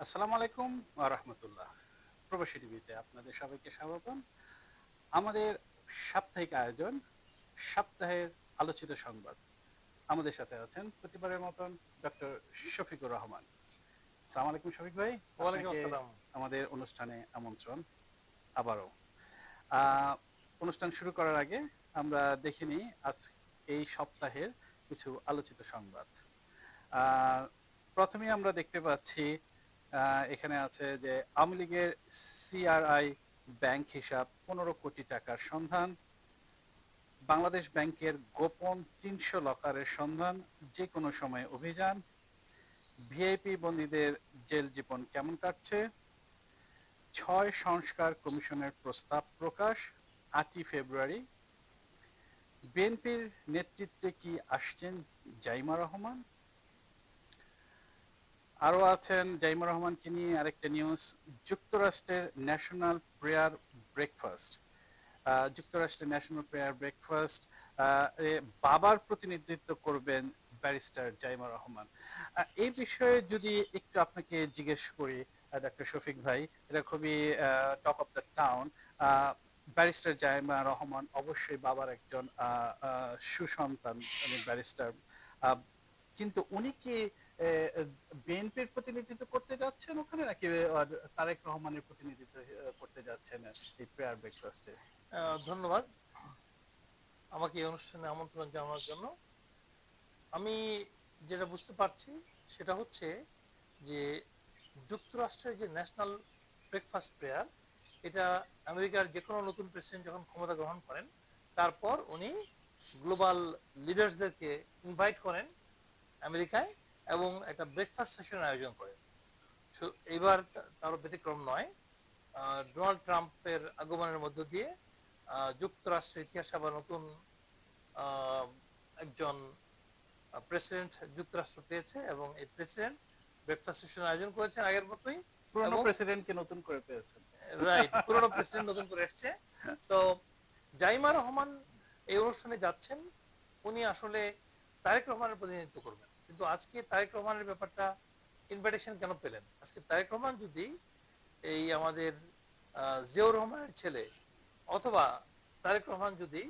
আসসালামু আলাইকুম রহমতুল্লাহ। প্রবাসী টিভিতে আপনাদের সবাইকে স্বাগতম। আমাদের সাপ্তাহিক আয়োজন সপ্তাহের আলোচিত সংবাদ। আমাদের সাথে আছেন প্রতিবারের মতন ডক্টর শফিকুর রহমান। সালাম আলাইকুম শফিক ভাই। ওয়ালাইকুম আসসালাম। আমাদের অনুষ্ঠানে আমন্ত্রণ আবারও। আহ, অনুষ্ঠান শুরু করার আগে আমরা দেখে নিই আজ এই সপ্তাহের কিছু আলোচিত সংবাদ। আহ, প্রথমেই আমরা দেখতে পাচ্ছি এখানে আছে যে আওয়ামী লীগের সিআরআই ব্যাংক হিসাব পনেরো কোটি টাকার সন্ধান, বাংলাদেশ ব্যাংকের গোপন তিনশো লকারের সন্ধান যে কোনো সময় অভিযান, ভিআইপি বন্দীদের জেল জীবন কেমন কাটছে, ছয় সংস্কার কমিশনের প্রস্তাব প্রকাশ, আটই ফেব্রুয়ারি, বিএনপির নেতৃত্বে কি আসছেন জাইমা রহমান? আরও আছেন জাইমুর রহমানকে নিয়ে আরেকটা নিউজ যুক্তরাষ্ট্রের ন্যাশনাল প্রেয়ার ব্রেকফাস্ট যুক্তরাষ্ট্রের ন্যাশনাল প্রেয়ার ব্রেকফাস্ট বাবার প্রতিনিধিত্ব করবেন ব্যারিস্টার জাইমা রহমান। এই বিষয়ে যদি একটু আপনাকে জিজ্ঞেস করি ডক্টর শফিক ভাই, এটা খুবই top of the town barrister Zaima Rahman অবশ্যই বাবার একজন সুসন্তান ব্যারিস্টার কিন্তু উনি কি বিএনপির প্রতিনিধিত্ব করতে যাচ্ছেন ওখানে, নাকি তারেক রহমানের প্রতিনিধিত্ব করতে যাচ্ছেন এই প্রেয়ার ব্রেকফাস্টে ধন্যবাদ আমাকে এই অনুষ্ঠানে আমন্ত্রণ জানানোর জন্য। আমি যেটা বুঝতে পারছি সেটা হচ্ছে যে যুক্তরাষ্ট্রের যে ন্যাশনাল ব্রেকফাস্ট প্রেয়ার এটা আমেরিকার যে কোনো নতুন প্রেসিডেন্ট যখন ক্ষমতা গ্রহণ করেন, তারপর উনি গ্লোবাল লিডার্সদেরকে ইনভাইট করেন আমেরিকায়। এবং একটা ব্রেকফাস্ট সেশনের আয়োজন করেন সো এইবার তা- তারও ব্যতিক্রম নয়। ডোনাল্ড ট্রাম্পের আগমনের মধ্য দিয়ে যুক্তরাষ্ট্রের ইতিহাসে আবার নতুন একজন প্রেসিডেন্ট যুক্তরাষ্ট্র পেয়েছে এবং এই প্রেসিডেন্ট ব্রেকফাস্ট সেশন আয়োজন করেছেন আগের মতোই পুরনো প্রেসিডেন্টকে নতুন করে পেয়েছেন। রাইট পুরনো প্রেসিডেন্ট নতুন করে এসছে। তো জাইমা রহমান এই অনুষ্ঠানে যাচ্ছেন। উনি আসলে তারেক রহমানের প্রতিনিধিত্ব করবেন। কিন্তু আজকে তারেক রহমানের ব্যাপারটা ইনভাইটেশন কেন পেলেন? আজকে তারেক রহমান যদি এই আমাদের জিয়াউর রহমানের ছেলে অথবা তারেক রহমান যদি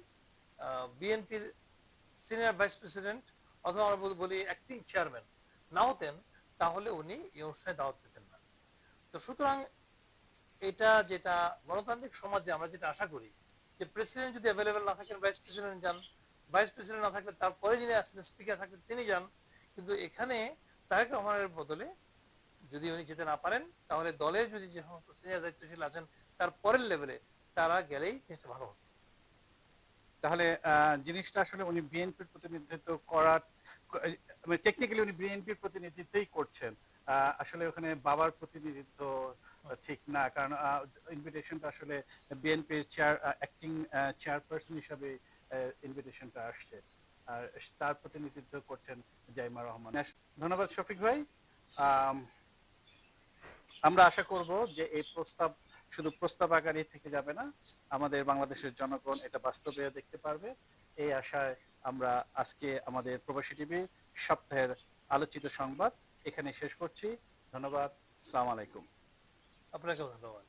বিএনপির সিনিয়র ভাইস প্রেসিডেন্ট অথবা আমরা বল- অ্যাক্টিং চেয়ারম্যান না হতেন, তাহলে উনি এই অনুষ্ঠানে দাওয়াত পেতেন না। তো সুতরাং এটা যেটা গণতান্ত্রিক সমাজে আমরা যেটা আশা করি, যে প্রেসিডেন্ট যদি অ্যাভেলেবেল না থাকেন ভাইস প্রেসিডেন্ট যান ভাইস প্রেসিডেন্ট না থাকলে তারপরে যিনি আসেন স্পিকার থাকলে তিনি যান কিন্তু এখানে তারেক রহমানের বদলে যদি উনি যেতে না পারেন, তাহলে দলের যদি যে সমস্ত সিনিয়র দায়িত্বশীল আছেন, তার পরের লেভেলে তারা গেলেই জিনিসটা ভালো হবে। তাহলে জিনিসটা আসলে উনি বিএনপির প্রতিনিধিত্ব করার টেকনিক্যালি উনি বিএনপির প্রতিনিধিত্বই করছেন। আসলে ওখানে বাবার প্রতিনিধিত্ব ঠিক না, কারণ ইনভিটেশনটা আসলে বিএনপির চেয়ার অ্যাক্টিং চেয়ারপারসন হিসাবে ইনভিটেশনটা আসছে। আর তার প্রতিনিধিত্ব করছেন জাইমা রহমান। ধন্যবাদ শফিক ভাই। আম, আমরা আশা করব যে এই প্রস্তাব শুধু প্রস্তাব আকারে থেকে যাবে না আমাদের বাংলাদেশের জনগণ এটা বাস্তবে দেখতে পারবে। এই আশায় আমরা আজকে আমাদের প্রবাসী টিভি সপ্তাহের আলোচিত সংবাদ এখানে শেষ করছি। ধন্যবাদ। সালাম আলাইকুম। আপনাকে ধন্যবাদ।